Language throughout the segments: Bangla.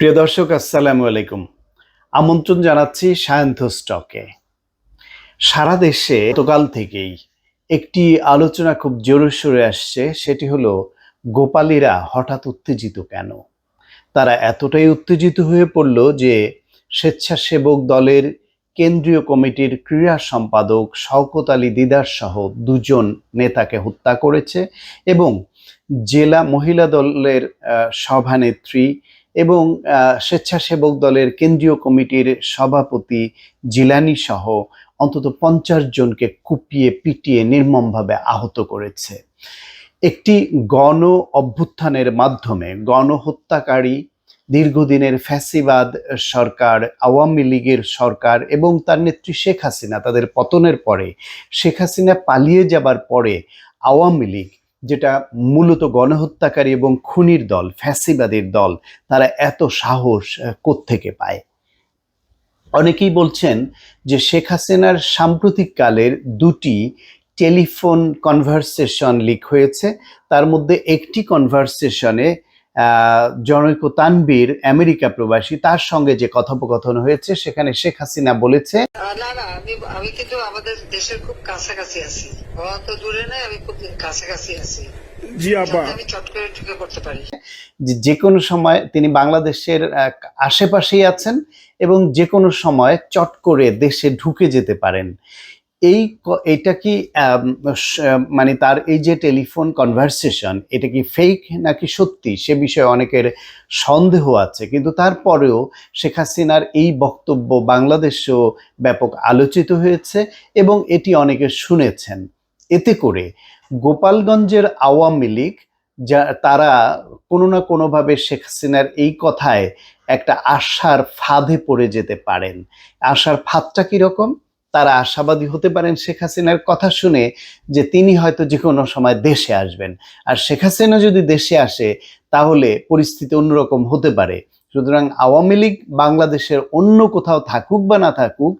প্রিয় দর্শক, আসসালামু আলাইকুম। আমন্ত্রণ জানাচ্ছি সায়ন্থ স্টকে। সারা দেশে গতকাল থেকেই একটি আলোচনা খুব জোরে সোরে আসছে, সেটি হলো, গোপালীরা হঠাৎ উত্তেজিত কেন? তারা এতটাই উত্তেজিত হয়ে পড়ল যে স্বেচ্ছাসেবক দলের কেন্দ্রীয় কমিটির ক্রীড়া সম্পাদক শওকত আলী দিদার সহ দুজন নেতাকে হত্যা করেছে এবং জেলা মহিলা দলের সভানেত্রী এবং স্বেচ্ছাসেবক দলের কেন্দ্রীয় কমিটির সভাপতি জিলানি সহ অন্তত পঞ্চাশ জনকে কুপিয়ে, পিটিয়ে নির্মমভাবে আহত করেছে। একটি গণ অভ্যুত্থানের মাধ্যমে গণহত্যাকারী, দীর্ঘদিনের ফ্যাসিবাদ সরকার, আওয়ামী লীগের সরকার এবং তার নেত্রী শেখ হাসিনা, তাদের পতনের পরে শেখ হাসিনা পালিয়ে যাবার পরে আওয়ামী লীগ যেটা মূলত গণহত্যাকারী এবং খুনির দল, ফ্যাসিবাদের দল, তারা এত সাহস থেকে কোত্থেকে পায়? অনেকেই বলছেন যে শেখ হাসিনার সাম্প্রতিককালের দুটি টেলিফোন কনভারসেশন লিক হয়েছে। তার মধ্যে একটি কনভারসেশনে জনৈক তানবীর আমেরিকা প্রবাসী তার সঙ্গে যে কথোপকথন হয়েছে সেখানে শেখ হাসিনা বলেছে না না আমি আমি কিন্তু আমাদের দেশের খুব কাছাকাছি আছি। অত দূরে নাই আমি খুব কাছাকাছি আছি। জি আপা যাতে আমি চট করে ঢুকে পড়তে পারি। যে যে কোনো সময় তিনি বাংলাদেশের আহ, আশেপাশেই আছেন এবং যে কোনো সময় চট করে দেশে ঢুকে যেতে পারেন। এই এটা কি মানে তার এই যে টেলিফোন কনভারসেশন এটা কি ফেক নাকি সত্যি? সে বিষয়ে অনেকের সন্দেহ আছে। কিন্তু তারপরেও শেখ হাসিনার এই বক্তব্য বাংলাদেশেও ব্যাপক আলোচিত হয়েছে এবং এটি অনেকে শুনেছেন। এতে করে গোপালগঞ্জের আওয়ামী লীগ, যা, তারা কোনো না কোনোভাবে শেখ হাসিনার এই কথায় একটা আশার ফাঁদে পড়ে যেতে পারেন। আশার ফাঁদটা কীরকম? তারা আশাবাদী হতে পারেন শেখ হাসিনার কথা শুনে যে তিনি হয়তো যে কোনো সময় দেশে আসবেন। আর শেখ হাসিনা যদি দেশে আসে, তাহলে পরিস্থিতি অন্যরকম হতে পারে। সুতরাং আওয়ামী লীগ বাংলাদেশের অন্য কোথাও থাকুক বা না থাকুক,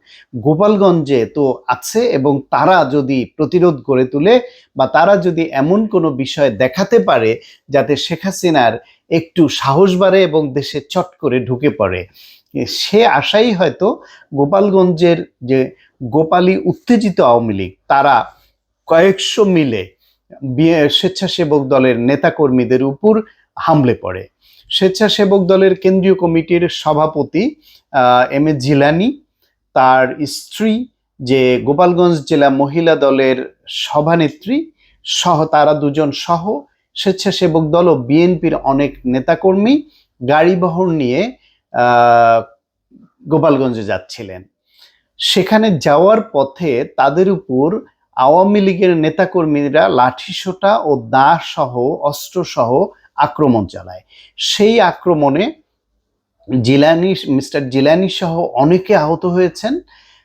গোপালগঞ্জে তো আছে এবং তারা যদি প্রতিরোধ গড়ে তুলে বা তারা যদি এমন কোনো বিষয় দেখাতে পারে যাতে শেখ হাসিনার একটু সাহস বাড়ে এবং দেশে চট করে ঢুকে পড়ে। সে আশাই হয়তো গোপালগঞ্জের যে গোপালী উত্তেজিত আওয়ামী লীগ। তারা কয়েকশো মিলে স্বেচ্ছাসেবক দলের নেতাকর্মীদের উপর হামলে পড়ে। স্বেচ্ছাসেবক দলের কেন্দ্রীয় কমিটির সভাপতি এম এ জিলানি, তার স্ত্রী, যে গোপালগঞ্জ জেলা মহিলা দলের সভানেত্রী সহ তারা দুজন সহ স্বেচ্ছাসেবক দল ও বিএনপির অনেক নেতাকর্মী গাড়ি বহর নিয়ে গোপালগঞ্জে যাচ্ছিলেন। সেখানে যাওয়ার পথে তাদের উপর আওয়ামী লীগের নেতাকর্মীরা লাঠিসোঁটা ও দা সহ, অস্ত্র সহ আক্রমণ চালায়। সেই আক্রমণে জিলানি, মিস্টার জিলানি সহ অনেকে আহত হয়েছেন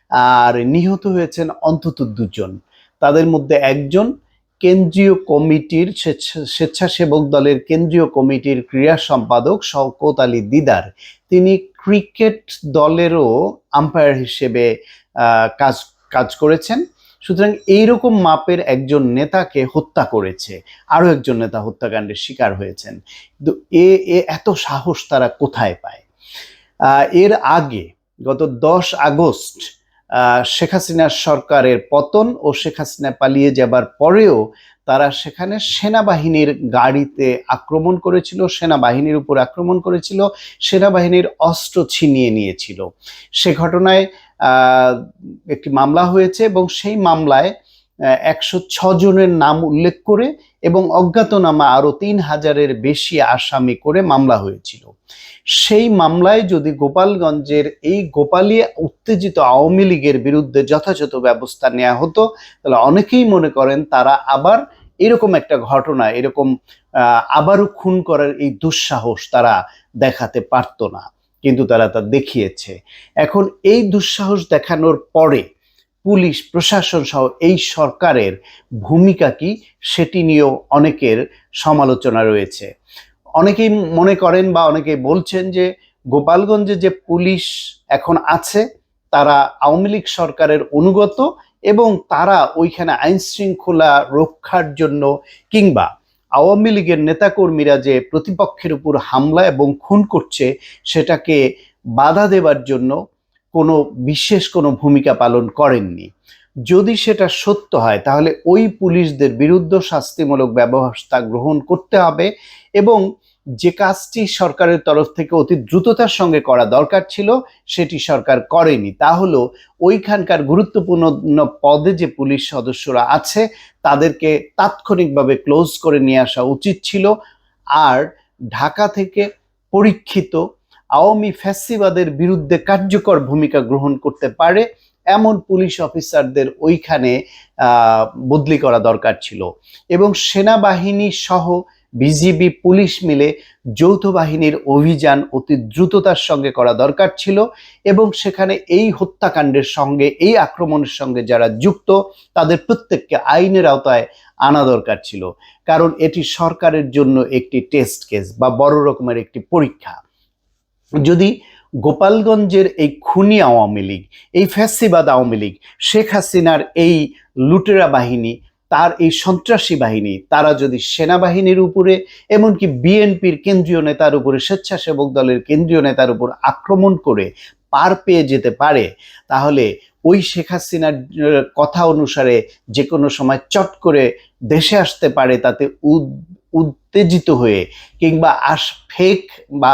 আর নিহত হয়েছেন অন্তত দুজন। তাদের মধ্যে একজন কেন্দ্রীয় কমিটির স্বেচ্ছা- স্বেচ্ছাসেবক দলের কেন্দ্রীয় কমিটির ক্রীড়া সম্পাদক শওকত আলী দিদার। তিনি ক্রিকেট দলেরও আম্পায়ার হিসেবে কাজ কাজ করেছেন। সুতরাং এইরকম মাপের একজন নেতাকে হত্যা করেছে। আরও একজন নেতা হত্যাকাণ্ডের শিকার হয়েছেন। কিন্তু এ এ এত সাহস তারা কোথায় পায়? এর আগে গত দশ আগস্ট শেখ হাসিনার সরকারের পতন ও শেখ হাসিনা পালিয়ে যাবার পরেও তারা সেখানে সেনাবাহিনীর গাড়িতে আক্রমণ করেছিল, সেনাবাহিনীর উপর আক্রমণ করেছিল, সেনাবাহিনীর অস্ত্র ছিনিয়ে নিয়েছিল। সে ঘটনায় একটি মামলা হয়েছে এবং সেই মামলায় একশো জনের নাম উল্লেখ করে এবং অজ্ঞাতনামা আরও তিন হাজারের বেশি আসামি করে মামলা হয়েছিল। সেই মামলায় যদি গোপালগঞ্জের এই গোপালিয়া উত্তেজিত আওয়ামী লীগের বিরুদ্ধে যথাযথ ব্যবস্থা নেওয়া হতো, তাহলে অনেকেই মনে করেন তারা আবার এরকম একটা ঘটনা, এরকম আবারও খুন করার এই দুঃসাহস তারা দেখাতে পারতো না। কিন্তু তারা তা দেখিয়েছে। এখন এই দুঃসাহস দেখানোর পরে পুলিশ, প্রশাসন সহ এই সরকারের ভূমিকা কি সেটি নিয়েও অনেকের সমালোচনা রয়েছে। অনেকেই মনে করেন বা অনেকে বলছেন যে গোপালগঞ্জে যে পুলিশ এখন আছে, তারা আওয়ামী লীগ সরকারের অনুগত এবং তারা ওইখানে আইন শৃঙ্খলা রক্ষার জন্য কিংবা আওয়ামী লীগের নেতাকর্মীরা যে প্রতিপক্ষের উপর হামলা এবং খুন করছে, সেটাকে বাধা দেবার জন্য কোনো বিশেষ কোনো ভূমিকা পালন করেননি। যদি সেটা সত্য হয়, তাহলে ওই পুলিশদের বিরুদ্ধ শাস্তিমূলক ব্যবস্থা গ্রহণ করতে হবে এবং যে কাজটি সরকারের তরফ থেকে অতি দ্রুততার সঙ্গে করা দরকার ছিল, সেটি সরকার করেনি। তা হলো, ওইখানকার গুরুত্বপূর্ণ পদে যে পুলিশ সদস্যরা আছে, তাদেরকে তাৎক্ষণিকভাবে ক্লোজ করে নিয়ে আসা উচিত ছিল। আর ঢাকা থেকে পরীক্ষিত আওয়ামী ফ্যাসিবাদের বিরুদ্ধে কার্যকর ভূমিকা গ্রহণ করতে পারে, এমন পুলিশ অফিসারদের ওইখানে বদলি করা দরকার ছিল। এবং সেনাবাহিনী সহ বিজিবি পুলিশ মিলে যৌথ বাহিনীর অভিযান অতি দ্রুততার সঙ্গে করা দরকার ছিল এবং সেখানে এই হত্যাকাণ্ডের সঙ্গে, এই আক্রমণের সঙ্গে যারা যুক্ত, তাদের প্রত্যেককে আইনের আওতায় আনা দরকার ছিল। কারণ এটি সরকারের জন্য একটি টেস্ট কেস বা বড় রকমের একটি পরীক্ষা। যদি গোপালগঞ্জের এই খুনি আওয়ামী লীগ, এই ফ্যাসিবাদ আওয়ামী লীগ, শেখ হাসিনার এই লুটেরা বাহিনী, তার এই সন্ত্রাসী বাহিনী, তারা যদি সেনাবাহিনীর উপরে, এমনকি বিএনপির কেন্দ্রীয় নেতার উপরে, স্বেচ্ছাসেবক দলের কেন্দ্রীয় নেতার উপর আক্রমণ করে পার পেয়ে যেতে পারে, তাহলে ওই শেখ হাসিনার কথা অনুসারে যে কোনো সময় চট করে দেশে আসতে পারে, তাতে উত্তেজিত হয়ে, কিংবা আস ফেক বা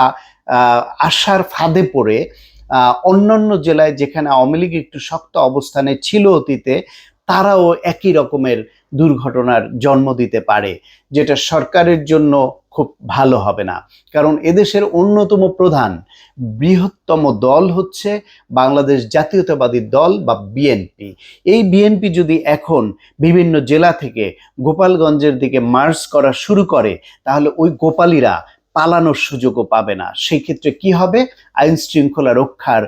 আশার ফাঁদে পড়ে অন্যান্য জেলায় যেখানে আওয়ামী লীগ একটু শক্ত অবস্থানে ছিল অতীতে, তারাও একই রকমের দুর্ঘটনার জন্ম দিতে পারে, যেটা সরকারের জন্য খুব ভালো হবে না। কারণ এদেশের অন্যতম প্রধান, বৃহত্তম দল হচ্ছে বাংলাদেশ জাতীয়তাবাদী দল বা বিএনপি। এই বিএনপি যদি এখন বিভিন্ন জেলা থেকে গোপালগঞ্জের দিকে মার্চ করা শুরু করে, তাহলে ওই গোপালীরা পালানোর সুযোগও পাবে না। সেই ক্ষেত্রে কি হবে? আইন শৃঙ্খলা রক্ষার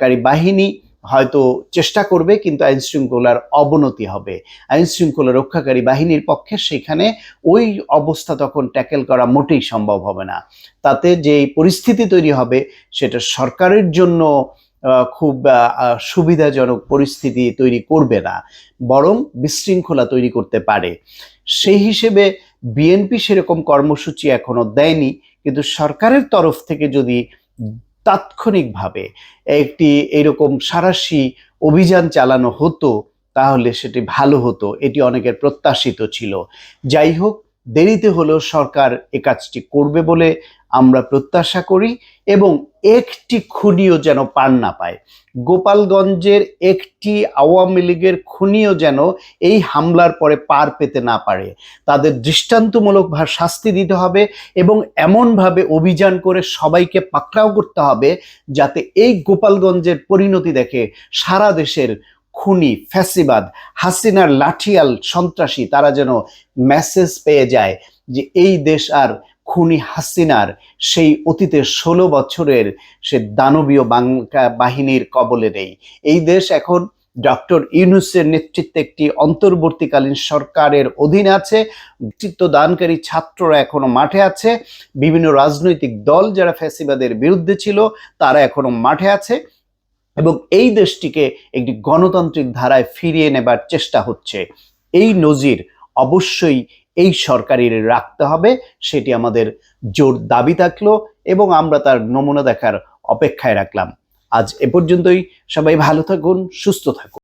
কারী বাহিনী হয়তো চেষ্টা করবে, কিন্তু আইন শৃঙ্খলার অবনতি হবে। আইন শৃঙ্খলা রক্ষাকারী বাহিনীর পক্ষে সেখানে ওই অবস্থা তখন ট্যাকেল করা মোটেই সম্ভব হবে না। তাতে যে পরিস্থিতি তৈরি হবে, সেটা সরকারের জন্য খুব সুবিধাজনক পরিস্থিতি তৈরি করবে না। বরং বিশৃঙ্খলা তৈরি করতে পারে। সেই হিসেবে বিএনপি সেরকম কর্মসূচি এখনও দেয়নি, কিন্তু সরকারের তরফ থেকে যদি তাৎক্ষণিকভাবে একটি এরকম সারাশি অভিযান চালানো হতো, তাহলে সেটি ভালো হতো। এটি অনেকের প্রত্যাশিত ছিল। যাই হোক দেরিতে হলেও সরকার এ কাজটি করবে বলে আমরা প্রত্যাশা করি এবং একটি খুনিও যেন পার না পায়। গোপালগঞ্জের একটি আওয়ামী লীগের খুনিও যেন এই হামলার পরে পার পেতে না পারে। তাদের দৃষ্টান্তমূলক শাস্তি দিতে হবে এবং এমনভাবে অভিযান করে সবাইকে পাকড়াও করতে হবে যাতে এই গোপালগঞ্জের পরিণতি দেখে সারা দেশের খুনি, ফ্যাসিবাদ, হাসিনার লাঠিয়াল সন্ত্রাসী, তারা যেন মেসেজ পেয়ে যায় যে এই দেশ আর খুনি হাসিনার সেই অতীতের ষোলো বছরের সে দানবীয় বাহিনীর কবলে নেই। এই দেশ এখন ডক্টর ইউনুসের নেতৃত্বে একটি অন্তর্বর্তীকালীন সরকারের অধীনে আছে। নেতৃত্ব দানকারী ছাত্ররা এখনও মাঠে আছে। বিভিন্ন রাজনৈতিক দল যারা ফ্যাসিবাদের বিরুদ্ধে ছিল, তারা এখনও মাঠে আছে। এবং এই দেশটিকে একটি গণতান্ত্রিক ধারায় ফিরিয়ে নেবার চেষ্টা হচ্ছে। এই নজির অবশ্যই এই সরকারের রাখতে হবে, সেটি আমাদের জোর দাবি থাকল এবং আমরা তার নমুনা দেখার অপেক্ষায় রাখলাম। আজ এ পর্যন্তই, সবাই ভালো থাকুন, সুস্থ থাকুন।